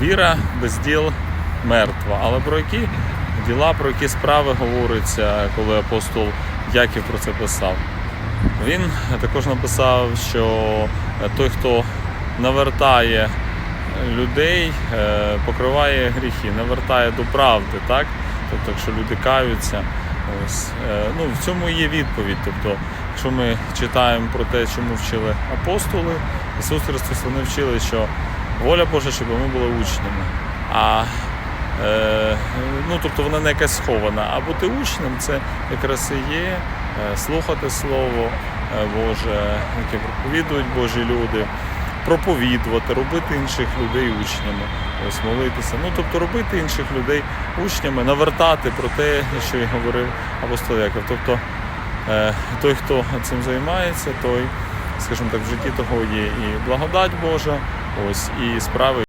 віра без діл мертва. Але про які діла, про які справи говориться, коли апостол Яків про це писав? Він також написав, що той, хто навертає людей, е, покриває гріхи, навертає до правди, так? Тобто, якщо люди каються, ось е, ну в цьому є відповідь. Тобто, якщо ми читаємо про те, чому вчили апостоли, Ісус Христос вони вчили, що воля Божа, щоб ми були учнями. А е, ну, тобто вона не якась схована. А бути учнем це якраз і є е, слухати Слово е, Боже, яке проповідують Божі люди, проповідувати, робити інших людей учнями, ось молитися. Ну тобто робити інших людей учнями, навертати про те, що і говорив апостол Яков. Тобто е, той, хто цим займається, той, скажімо так, в житті того є і благодать Божа, ось і справи.